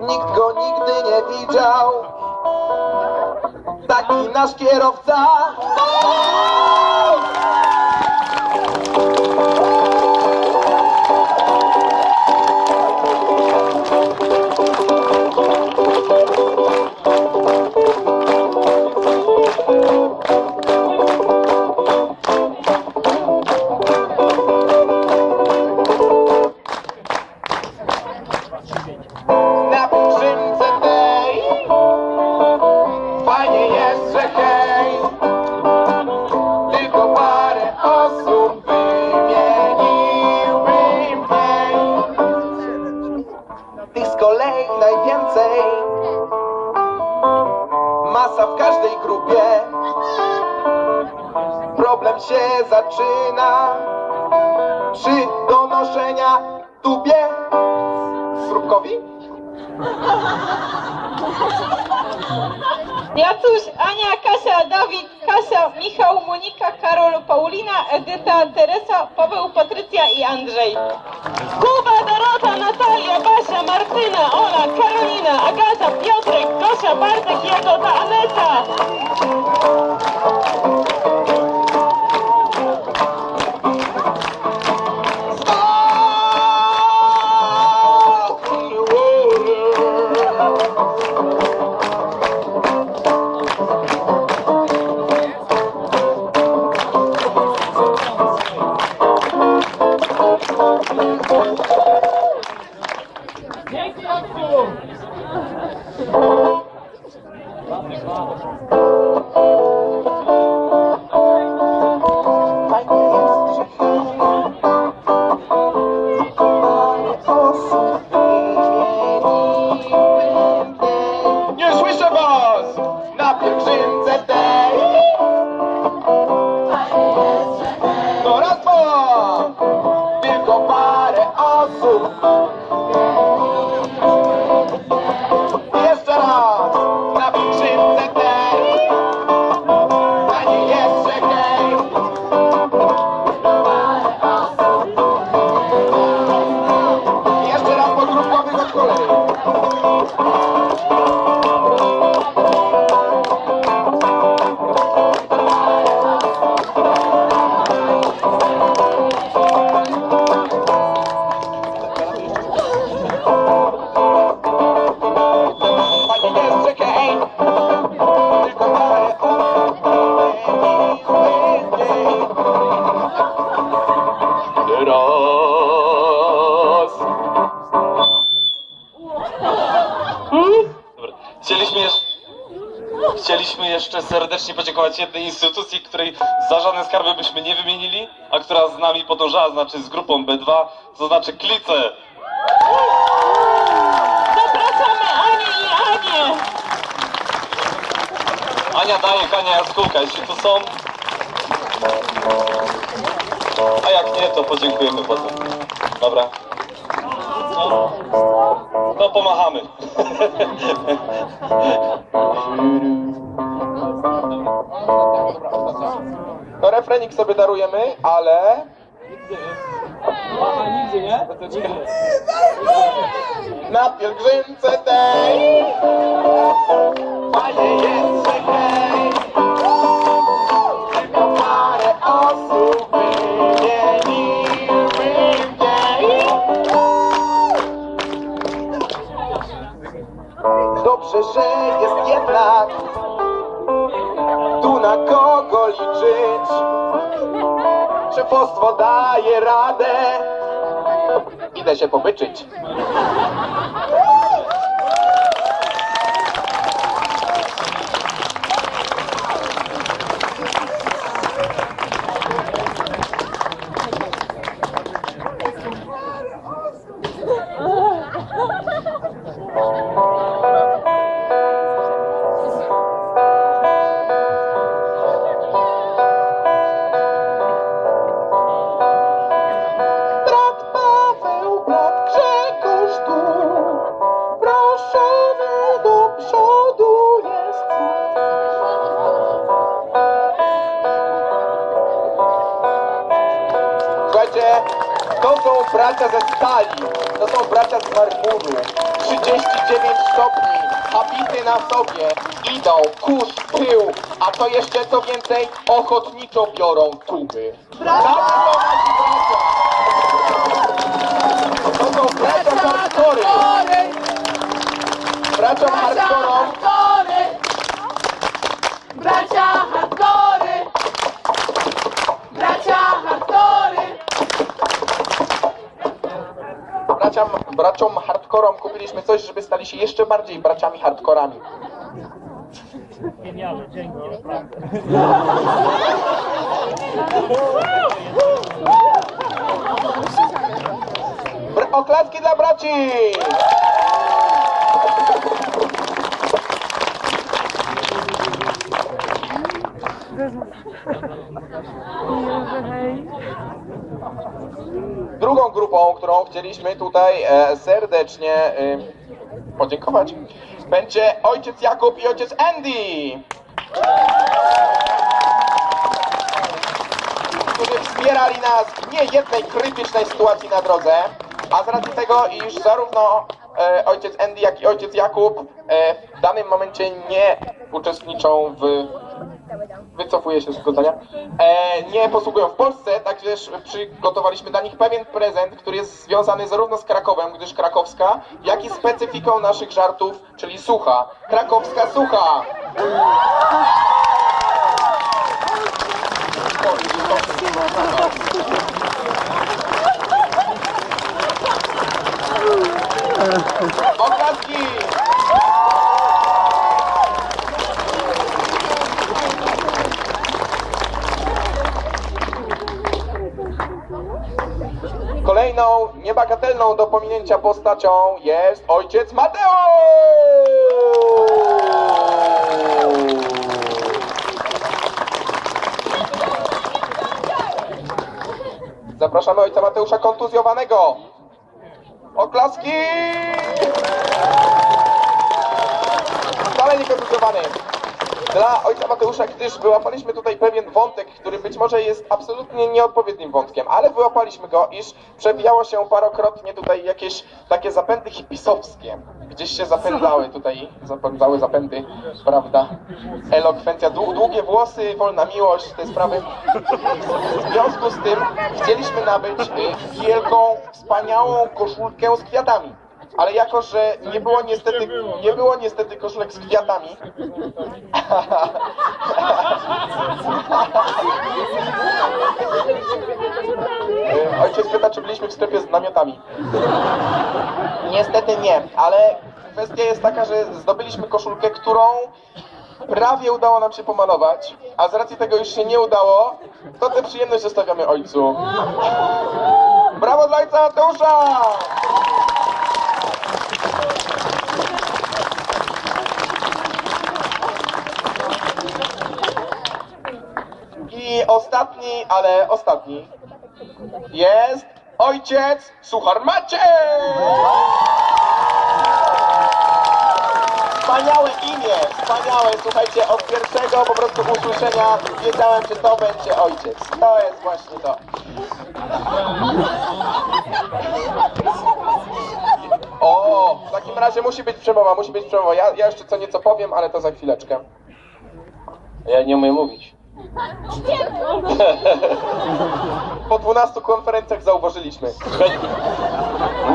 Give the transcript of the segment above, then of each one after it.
Nikt go nigdy nie widział. Taki nasz kierowca zaczyna Przy donoszenia tubie Zróbkowi? Jacuś, Ania, Kasia, Dawid, Kasia, Michał, Monika, Karol, Paulina, Edyta, Teresa, Paweł, Patrycja i Andrzej. Kuba, Dorota, Natalia, Basia, Martyna, Ola, Karolina, Agata, Piotrek, Gosia, Bartek, Jagoda, Aneta. Serdecznie podziękować jednej instytucji, której za żadne skarby byśmy nie wymienili, a która z nami podążała, znaczy z grupą B2, to znaczy Klice. Zapraszamy Anię i Anię. Ania daje, Kania Jaskółka, jeśli tu są. A jak nie, to podziękujemy potem. Dobra. No, to pomachamy. refrenik sobie darujemy, ale... Na pielgrzymce tej. Fajnie jest, że hej Tylko parę osób wymieniłbym jej Dobrze, że jest jednak Tu na kogo liczyć Szefostwo daje radę. Idę się pobyczyć bracia ze stali, to są bracia z marmuru. 39 stopni, habity na sobie, idą, kurz, tył, a to jeszcze co więcej, ochotniczo biorą tuby nasi bracia. To są bracia hardkory. Braciom hardkorom Bracia hardkory! Bracia hardkory! braciom, braciom kupiliśmy coś, żeby stali się jeszcze bardziej braciami hardkorami. Br- oklaski dla braci! Grupą, którą chcieliśmy tutaj e, serdecznie e, podziękować, będzie ojciec Jakub i ojciec Andy, którzy wspierali nas w niejednej krytycznej sytuacji na drodze, a z racji tego, iż zarówno e, ojciec Andy, jak i ojciec Jakub e, w danym momencie nie uczestniczą w wycofuję się z zgodzenia, e, nie posługują w Polsce, także przygotowaliśmy dla nich pewien prezent, który jest związany zarówno z Krakowem, gdyż krakowska, jak i specyfiką naszych żartów, czyli sucha. Krakowska sucha! Oklaski! Kolejną niebagatelną do pominięcia postacią jest ojciec Mateusz! Zapraszamy ojca Mateusza kontuzjowanego. Oklaski! Wcale nie kontuzjowany. Dla ojca Mateusza, gdyż wyłapaliśmy tutaj pewien wątek, który być może jest absolutnie nieodpowiednim wątkiem, ale wyłapaliśmy go, iż przewijało się parokrotnie tutaj jakieś takie zapędy hipisowskie. Gdzieś się zapędzały tutaj, zapędzały zapędy, prawda? Elokwencja, dłu- długie włosy, wolna miłość, te sprawy. W związku z tym chcieliśmy nabyć y, wielką, wspaniałą koszulkę z kwiatami. Ale jako, że nie było niestety, nie było niestety koszulek z kwiatami, ojciec pyta, czy byliśmy w sklepie z namiotami. Niestety nie, ale kwestia jest taka, że zdobyliśmy koszulkę, którą prawie udało nam się pomalować, a z racji tego już się nie udało, to tę przyjemność zostawiamy ojcu. Brawo dla ojca Mateusza! I ostatni, ale ostatni jest ojciec Suchar Maciej! Wspaniałe imię, wspaniałe, słuchajcie, od pierwszego po prostu usłyszenia wiedziałem, że to będzie ojciec. To jest właśnie to. O, w takim razie musi być przemowa, musi być przemowa. Ja, ja jeszcze co nieco powiem, ale to za chwileczkę. Ja nie umiem mówić. Po 12 konferencjach zauważyliśmy.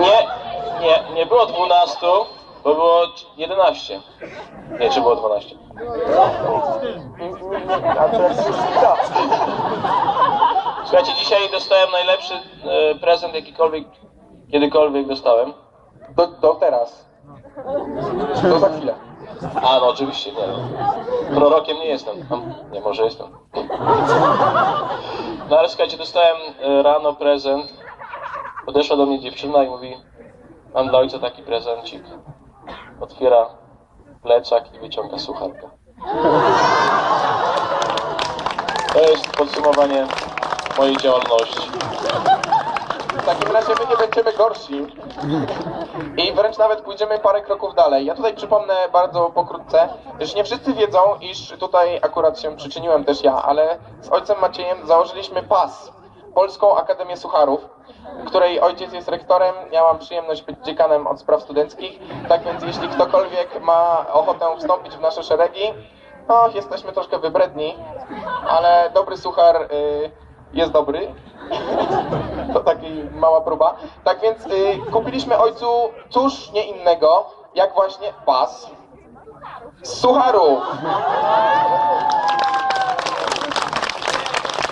Nie, nie, nie było 12, bo było 11. Nie, czy było 12? A to jest co? Słuchajcie, dzisiaj dostałem najlepszy e, prezent, jakikolwiek, kiedykolwiek dostałem. Do, do teraz. To za chwilę. A, no oczywiście, nie. Prorokiem nie jestem. Nie, może jestem. No ale słuchajcie, dostałem e, rano prezent. Podeszła do mnie dziewczyna i mówi mam dla ojca taki prezencik. Otwiera plecak i wyciąga sucharkę. To jest podsumowanie mojej działalności. W takim razie my nie będziemy gorsi. I wręcz nawet pójdziemy parę kroków dalej. Ja tutaj przypomnę bardzo pokrótce, że nie wszyscy wiedzą, iż tutaj akurat się przyczyniłem też ja, ale z ojcem Maciejem założyliśmy pas. Polską Akademię Sucharów, której ojciec jest rektorem. Ja mam przyjemność być dziekanem od spraw studenckich. Tak więc jeśli ktokolwiek ma ochotę wstąpić w nasze szeregi, no jesteśmy troszkę wybredni, ale dobry suchar y, jest dobry. To taka mała próba. Tak więc y, kupiliśmy ojcu cóż nie innego, jak właśnie pas z sucharów.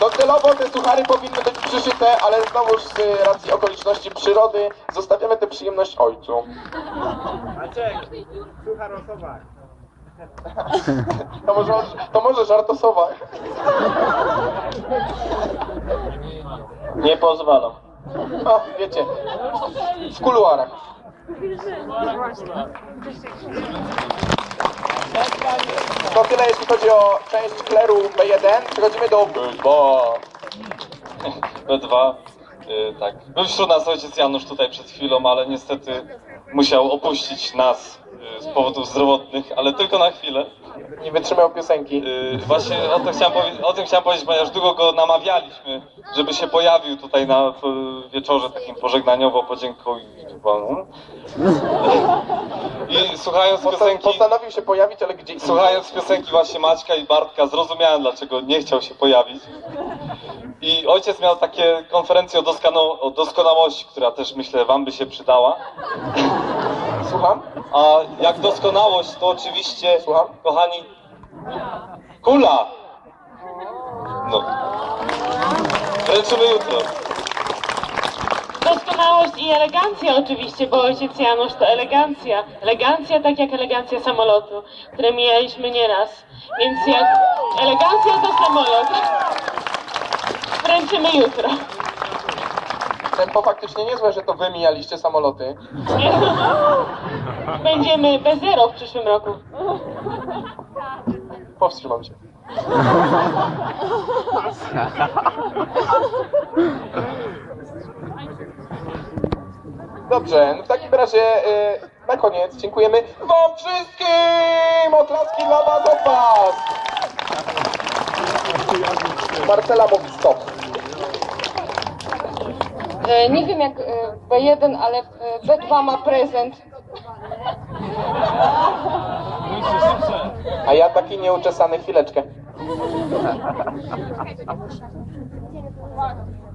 Docelowo te suchary powinny być przyszyte, ale znowuż z racji okoliczności przyrody zostawiamy tę przyjemność ojcu. Maciek, suchar o sobach. To może, to może żartosowa. Nie pozwalam. No, wiecie, w kuluarach. To tyle jeśli chodzi o część kleru B1. Przechodzimy do B2. B2. y, tak. Był wśród nas ojciec Janusz tutaj przed chwilą, ale niestety musiał opuścić nas z powodów zdrowotnych, ale tylko na chwilę. Nie wytrzymał piosenki. Y, właśnie o tym, chciałem o tym chciałem powiedzieć, ponieważ długo go namawialiśmy, żeby się pojawił tutaj na wieczorze takim pożegnaniowo podziękowaniu. I słuchając piosenki, Postanowił się pojawić, ale gdzie słuchając piosenki właśnie Maćka i Bartka, zrozumiałem dlaczego nie chciał się pojawić. I ojciec miał takie konferencje o, o doskonałości, która też myślę wam by się przydała. Słucham? A jak doskonałość, to oczywiście, Słucham? kochani, kula! No. Wręczymy jutro. Doskonałość i elegancja oczywiście, bo ojciec Janusz to elegancja. Elegancja tak jak elegancja samolotu, które mijaliśmy nieraz. Więc jak elegancja to samolot. Wręczymy jutro. Tempo faktycznie niezłe, że to wy mijaliście samoloty. Będziemy bez zero w przyszłym roku. Powstrzymam się. Dobrze, no w takim razie y, na koniec dziękujemy wam wszystkim! Oklaski dla was od was! Marcela mówi stop. E, Nie wiem jak e, B1, ale e, B2 ma prezent. A ja taki nieuczesany chwileczkę.